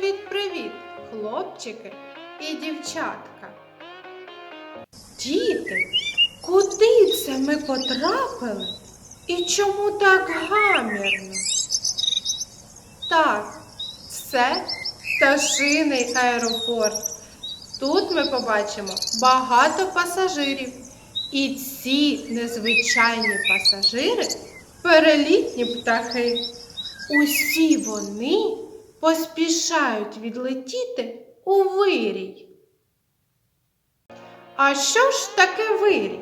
Привіт-привіт, хлопчики і дівчатка. Діти, куди це ми потрапили? І чому так гамірно? Так, це пташиний аеропорт. Тут ми побачимо багато пасажирів. І ці незвичайні пасажири перелітні птахи. Усі вони поспішають відлетіти у вирій. А що ж таке вирій?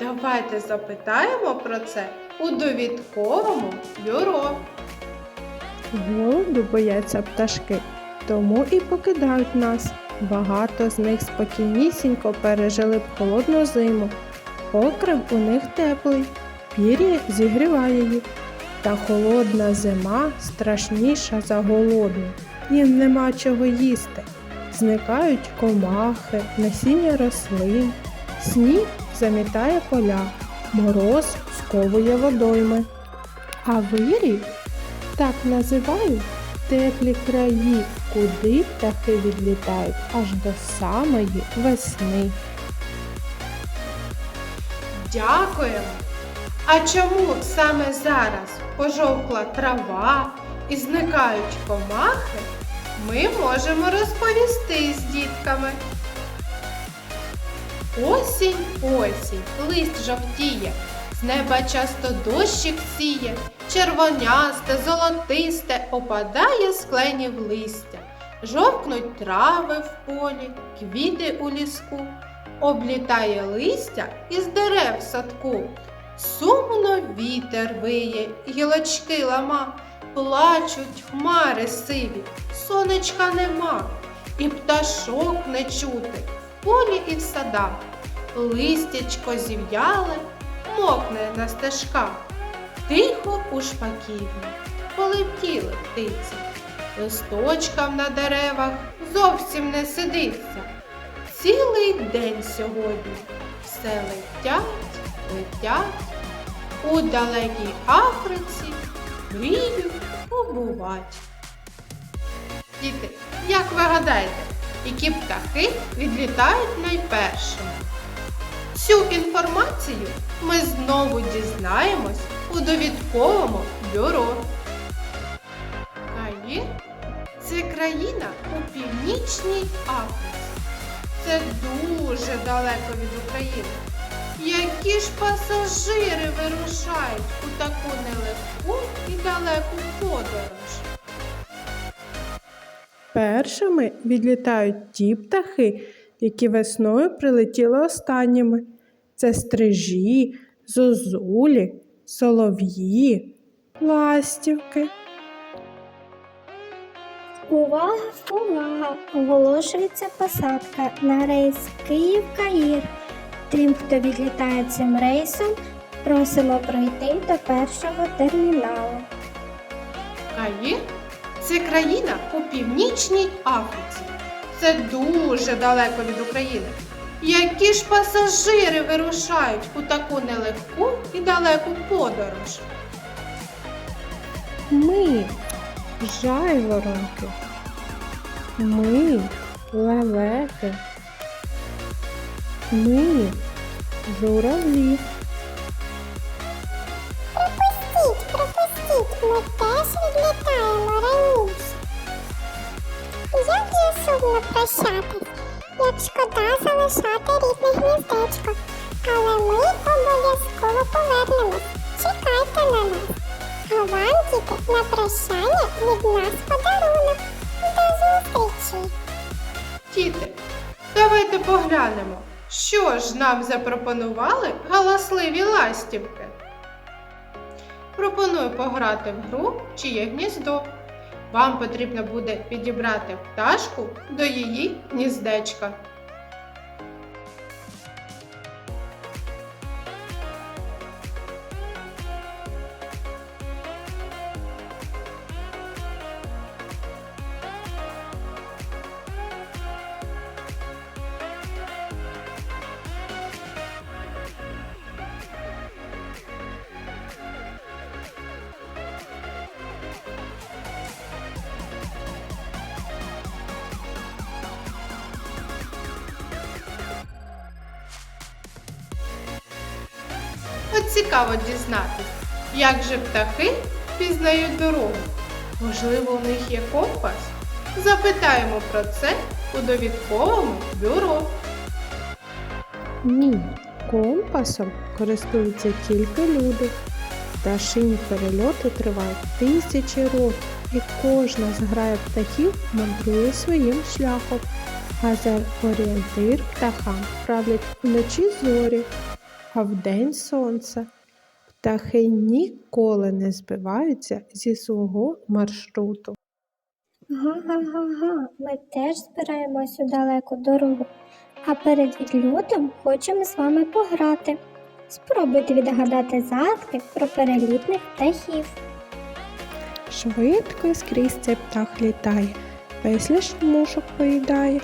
Давайте запитаємо про це у довідковому бюро. Голоду бояться пташки, тому і покидають нас. Багато з них спокійнісінько пережили б холодну зиму. Покрив у них теплий, пір'я зігріває їх. Та холодна зима страшніша за голодну. Їм нема чого їсти. Зникають комахи, насіння рослин, сніг замітає поля, мороз сковує водойми. А вирій так називають теплі краї, куди птахи відлітають аж до самої весни. Дякуємо! А чому саме зараз пожовкла трава і зникають комахи, ми можемо розповісти з дітками. Осінь, осінь, лист жовтіє, з неба часто дощик сіє, червонясте, золотисте опадає з кленів листя, жовкнуть трави в полі, квіти у ліску, облітає листя із дерев в садку. Сумно вітер виє, гілочки лама, плачуть хмари сиві, сонечка нема, і пташок не чути в полі і в садах. Листячко зів'яле, мокне на стежках. Тихо у шпаківні полетіли птиці. Листочкам на деревах зовсім не сидиться. Цілий день сьогодні все летять, летять. У далекій Африці мріють побувати. Діти, як ви гадаєте, які птахи відлітають найпершими? Цю інформацію ми знову дізнаємось у довідковому бюро. Каїр це країна у північній Африці. Це дуже далеко від України. Які ж пасажири вирушають у таку нелегку і далеку подорож? Першими відлітають ті птахи, які весною прилетіли останніми. Це стрижі, зозулі, солов'ї, ластівки. Увага, увага! Оголошується посадка на рейс Київ-Каїр. Тим, хто відлітає цим рейсом, просимо пройти до першого терміналу. Каїр це країна у північній Африці. Це дуже далеко від України. Які ж пасажири вирушають у таку нелегку і далеку подорож? Ми жайворонки. Ми лелеки. Ми журавлі. Пропустіть, пропустіть, ми теж відлітаємо раніше. Як же сумно прощатись, як шкода залишати рідне гніздечко, але ми обов'язково повернемось. Чекайте на нас. А вам, діти, на прощання від нас подарунок. До зустрічі! Діти, давайте поглянемо, що ж нам запропонували галасливі ластівки. Пропоную пограти в гру чиє гніздо. Вам потрібно буде підібрати пташку до її гніздечка. От цікаво дізнатись, як же птахи пізнають дорогу. Можливо, у них є компас? Запитаємо про це у довідковому бюро. Ні, компасом користуються тільки люди. Пташині перельоти тривають тисячі років, і кожна зграя птахів мандрує своїм шляхом. А за орієнтир птахам правлять вночі зорі, а вдень сонце. Птахи ніколи не збиваються зі свого маршруту. Га-га-га-га, ми теж збираємось у далеку дорогу, а перед відльотом хочемо з вами пограти. Спробуйте відгадати загадки про перелітних птахів. Швидко скрізь цей птах літає, безліч мушок поїдає,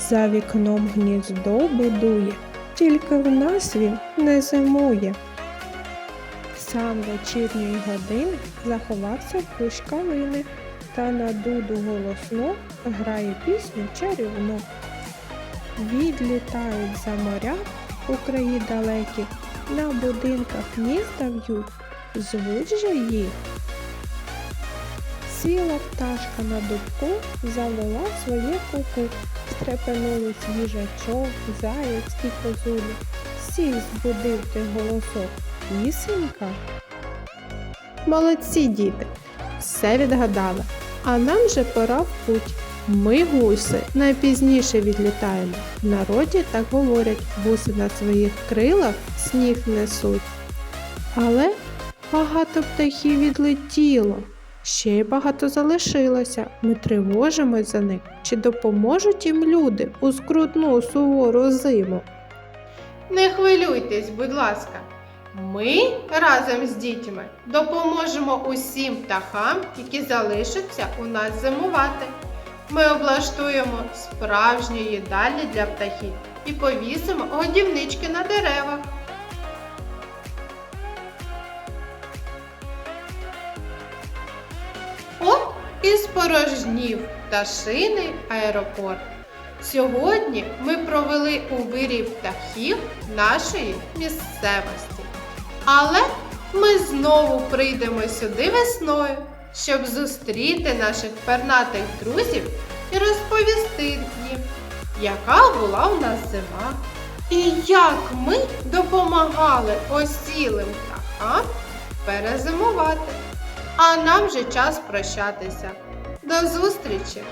за вікном гніздо будує, тільки в нас він не зимує. Сам вечірньої години заховався в кущ калини та на дуду голосно грає пісню чарівну. Відлітають за моря у краї далекі, на будинках гнізда в'ють, звуть же їх Сіла пташка на дубку, завела своє куку, стрепенулись їжачок, заєць і козулі. Всіх збудив ти голосок. Пісенька. Молодці, діти, все відгадали. А нам вже пора в путь. Ми, гуси, найпізніше відлітаємо. В народі так говорять, гуси на своїх крилах сніг несуть. Але багато птахів відлетіло. Ще й багато залишилося. Ми тривожимось за них. Чи допоможуть їм люди у скрутну сувору зиму? Не хвилюйтесь, будь ласка. Ми разом з дітьми допоможемо усім птахам, які залишаться у нас зимувати. Ми облаштуємо справжні їдальні для птахів і повісимо годівнички на деревах. Спорожнів пташиний аеропорт. Сьогодні ми провели у вирій птахів нашої місцевості. Але ми знову прийдемо сюди весною, щоб зустріти наших пернатих друзів і розповісти їм, яка була у нас зима, і як ми допомагали осілим птахам перезимувати. А нам вже час прощатися. До зустрічі!